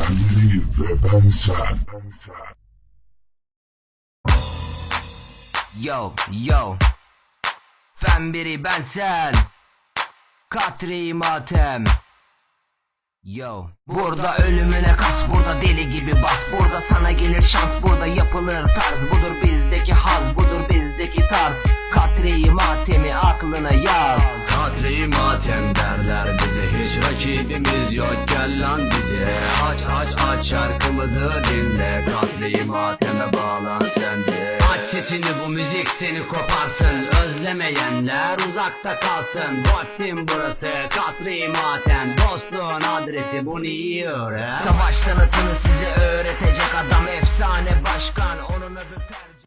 Benli ve ben sen. Yo yo Fen biri ben sen Katri matem Yo. Burada ölümüne kas burada deli gibi bas. Burada sana gelir şans burada yapılır tarz. Budur bizdeki haz budur bizdeki tarz. Katri matemi aklına yaz. Katri matem derler bize. Hiç rakibimiz yok gel lan bize. Aç aç aç şarkımızı dinle. Katri mateme bağlan sen de sesini bu müzik seni koparsın. Özlemeyenler uzakta kalsın. Vaktim burası Katri matem Dostluğun adresi bunu iyi öğren? Savaş sanatını size öğretecek adam efsane başkan. Onun adı